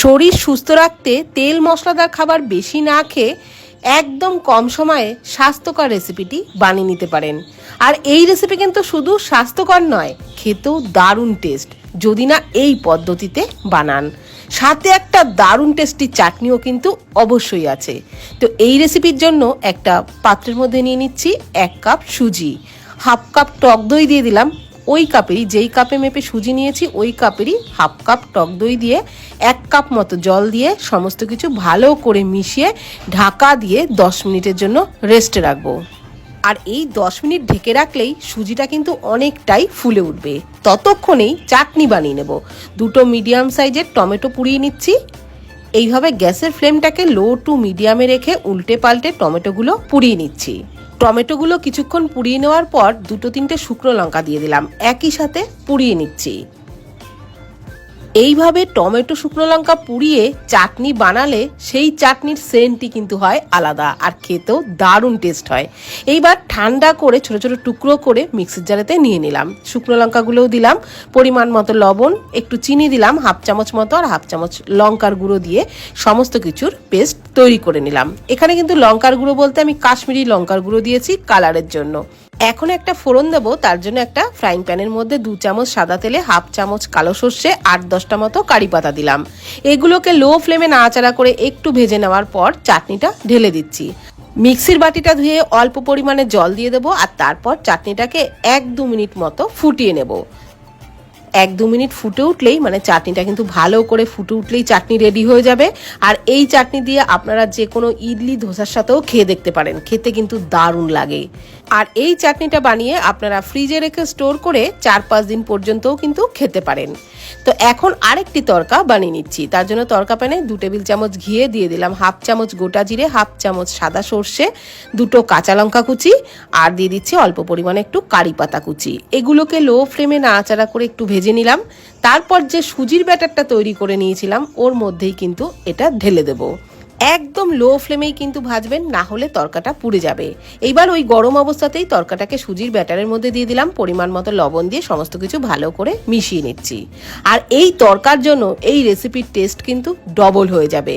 শরীর সুস্থ রাখতে তেল মশলাদার খাবার বেশি না খেয়ে একদম কম সময়ে স্বাস্থ্যকর রেসিপিটি বানিয়ে নিতে পারেন। আর এই রেসিপি কিন্তু শুধু স্বাস্থ্যকর নয়, খেতেও দারুণ টেস্ট, যদি না এই পদ্ধতিতে বানান। সাথে একটা দারুণ টেস্টি চাটনিও কিন্তু অবশ্যই আছে। তো এই রেসিপির জন্য একটা পাত্রের মধ্যে নিয়ে নিচ্ছি এক কাপ সুজি, হাফ কাপ টক দই দিয়ে দিলাম ওই কাপেরই, যেই কাপে মেপে সুজি নিয়েছি, ওই কাপেরই হাফ কাপ টক দই দিয়ে, এক কাপ মতো জল দিয়ে সমস্ত কিছু ভালো করে মিশিয়ে ঢাকা দিয়ে দশ মিনিটের জন্য রেস্টে রাখব। আর এই দশ মিনিট ঢেকে রাখলেই সুজিটা কিন্তু অনেকটাই ফুলে উঠবে। ততক্ষণেই চাটনি বানিয়ে নেব। দুটো মিডিয়াম সাইজের টমেটো পুড়িয়ে নিচ্ছি। এইভাবে গ্যাসের ফ্লেমটাকে লো টু মিডিয়ামে রেখে উল্টে পাল্টে টমেটোগুলো পুড়িয়ে নিচ্ছি। টমেটোগুলো কিছুক্ষণ পুড়িয়ে নেওয়ার পর দুটো তিনটে শুকনো লঙ্কা দিয়ে দিলাম। একই সাথে পুড়িয়ে নিচ্ছি। এইভাবে টমেটো, শুকনো লঙ্কা পুড়িয়ে চাটনি বানালে সেই চাটনির সেন্টটি কিন্তু হয় আলাদা আর খেতেও দারুণ টেস্ট হয়। এইবার ঠান্ডা করে ছোট ছোট টুকরো করে মিক্সির জারেতে নিয়ে নিলাম। শুকনো লঙ্কাগুলোও দিলাম, পরিমাণ মতো লবণ, একটু চিনি দিলাম, হাফ চামচ মতো আর হাফ চামচ লঙ্কার গুঁড়ো দিয়ে সমস্ত কিছুর পেস্ট তৈরি করে নিলাম। এখানে কিন্তু লঙ্কার গুঁড়ো বলতে আমি কাশ্মীরি লঙ্কার গুঁড়ো দিয়েছি কালারের জন্য। এখন একটা ফোড়ন দেবো, তার জন্য একটা ফ্রাইং প্যানের মধ্যে দু চামচ সাদা তেলে, হাফ চামচ কালো সর্ষে, আট দশটা মতো কারি পাতা দিলাম। এগুলোকে লো ফ্লেমে নাড়াচাড়া করে একটু ভেজে নেওয়ার পর চাটনিটা ঢেলে দিচ্ছি। মিক্সির বাটিটা ধুয়ে অল্প পরিমাণে জল দিয়ে দেবো, আর তারপর চাটনিটাকে এক দু মিনিট মতো ফুটিয়ে নেব। এক দু মিনিট ফুটে উঠলেই মানে চাটনিটা কিন্তু ভালো করে ফুটে উঠলেই চাটনি রেডি হয়ে যাবে। আর এই চাটনি দিয়ে আপনারা যে কোনো ইডলি ধোসার সাথেও খেয়ে দেখতে পারেন। খেতে কিন্তু দারুণ লাগে। আর এই চাটনিটা বানিয়ে আপনারা ফ্রিজে রেখে স্টোর করে চার পাঁচ দিন পর্যন্তও কিন্তু খেতে পারেন। তো এখন আরেকটি তরকা বানিয়ে নিচ্ছি। তার জন্য তরকা প্যানে দু টেবিল চামচ ঘিয়ে দিয়ে দিলাম, হাফ চামচ গোটা জিরে, হাফ চামচ সাদা সর্ষে, দুটো কাঁচা লঙ্কা কুচি আর দিয়ে দিচ্ছি অল্প পরিমাণে একটু কারি পাতা কুচি। এগুলোকে লো ফ্লেমে নাড়াচাড়া করে একটু ভেজে নিলাম। তারপর যে সুজির ব্যাটারটা তৈরি করে নিয়েছিলাম, ওর মধ্যেই কিন্তু এটা ঢেলে দেবো। একদম লো ফ্লেমেই কিন্তু ভাজবেন, না হলে তরকাটা পুড়ে যাবে। এইবার ওই গরম অবস্থাতেই তরকাটাকে সুজির ব্যাটারের মধ্যে দিয়ে দিলাম, পরিমাণ মতো লবণ দিয়ে সমস্ত কিছু ভালো করে মিশিয়ে নিচ্ছি। আর এই তরকার জন্য এই রেসিপির টেস্ট কিন্তু ডবল হয়ে যাবে।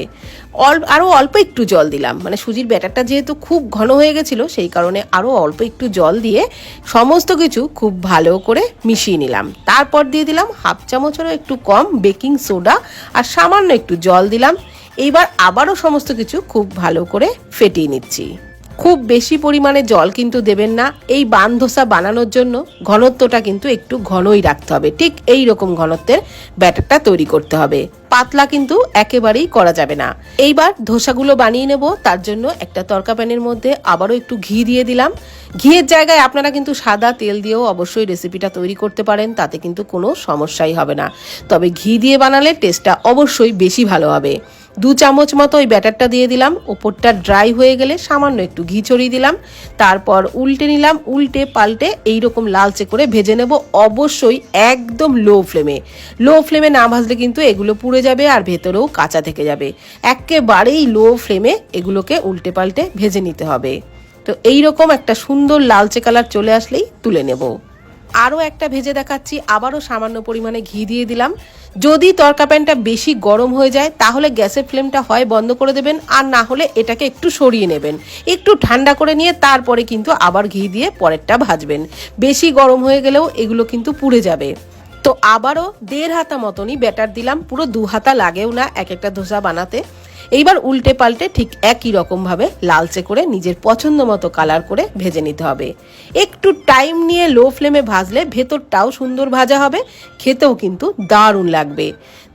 অল্প আরও অল্প একটু জল দিলাম। মানে সুজির ব্যাটারটা যেহেতু খুব ঘন হয়ে গেছিল, সেই কারণে আরও অল্প একটু জল দিয়ে সমস্ত কিছু খুব ভালো করে মিশিয়ে নিলাম। তারপর দিয়ে দিলাম হাফ চামচেরও একটু কম বেকিং সোডা আর সামান্য একটু জল দিলাম। এইবার আবারও সমস্ত কিছু খুব ভালো করে ফেটিয়ে নিচ্ছি। খুব বেশি পরিমাণে জল কিন্তু দেবেন না। এই বান ধোসা বানানোর জন্য ঘনত্বটা কিন্তু একটু ঘনই রাখতে হবে। ঠিক এই রকম ঘনত্বের ব্যাটারটা তৈরি করতে হবে। পাতলা কিন্তু একেবারেই করা যাবে না। এইবার ধোসাগুলো বানিয়ে নেব। তার জন্য একটা তরকা প্যানের মধ্যে আবারও একটু ঘি দিয়ে দিলাম। ঘিয়ের জায়গায় আপনারা কিন্তু সাদা তেল দিয়েও অবশ্যই রেসিপিটা তৈরি করতে পারেন। তাতে কিন্তু কোনো সমস্যাই হবে না। তবে ঘি দিয়ে বানালে টেস্টটা অবশ্যই বেশি ভালো হবে। দু চামচ মতো ওই ব্যাটারটা দিয়ে দিলাম। ওপরটা ড্রাই হয়ে গেলে সামান্য একটু ঘি ছড়িয়ে দিলাম। তারপর উল্টে নিলাম, উল্টে পাল্টে এইরকম লালচে করে ভেজে নেব অবশ্যই একদম লো ফ্লেমে। লো ফ্লেমে না ভাজলে কিন্তু এগুলো পুড়ে যাবে আর ভেতরেও কাঁচা থেকে যাবে। একেবারেই লো ফ্লেমে এগুলোকে উল্টে পাল্টে ভেজে নিতে হবে। তো এইরকম একটা সুন্দর লালচে কালার চলে আসলেই তুলে নেব। আরও একটা ভেজে দেখাচ্ছি, আবারও সামান্য পরিমাণে ঘি দিয়ে দিলাম। যদি তরকা প্যানটা বেশি গরম হয়ে যায়, তাহলে গ্যাসের ফ্লেমটা হয় বন্ধ করে দেবেন, আর না হলে এটাকে একটু সরিয়ে নেবেন। একটু ঠান্ডা করে নিয়ে তারপরে কিন্তু আবার ঘি দিয়ে পরেরটা ভাজবেন। বেশি গরম হয়ে গেলেও এগুলো কিন্তু পুড়ে যাবে। তো আবারও দেড় হাতা মতনই ব্যাটার দিলাম, পুরো দু হাতা লাগেও না, এক একটা ধোসা বানাতে। এইবার উল্টে পাল্টে ঠিক একই রকমভাবে লালচে করে নিজের পছন্দ মতো কালার করে ভেজে নিতে হবে। একটু টাইম নিয়ে লো ফ্লেমে ভাজলে ভেতরটাও সুন্দর ভাজা হবে, খেতেও কিন্তু দারুণ লাগবে।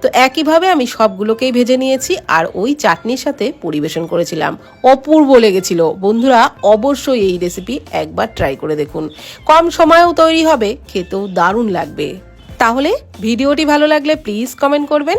তো একইভাবে আমি সবগুলোকেই ভেজে নিয়েছি আর ওই চাটনির সাথে পরিবেশন করেছিলাম। অপূর্ব লেগেছিল। বন্ধুরা, অবশ্যই এই রেসিপি একবার ট্রাই করে দেখুন। কম সময়েও তৈরি হবে, খেতেও দারুণ লাগবে। তাহলে ভিডিওটি ভালো লাগলে প্লিজ কমেন্ট করবেন।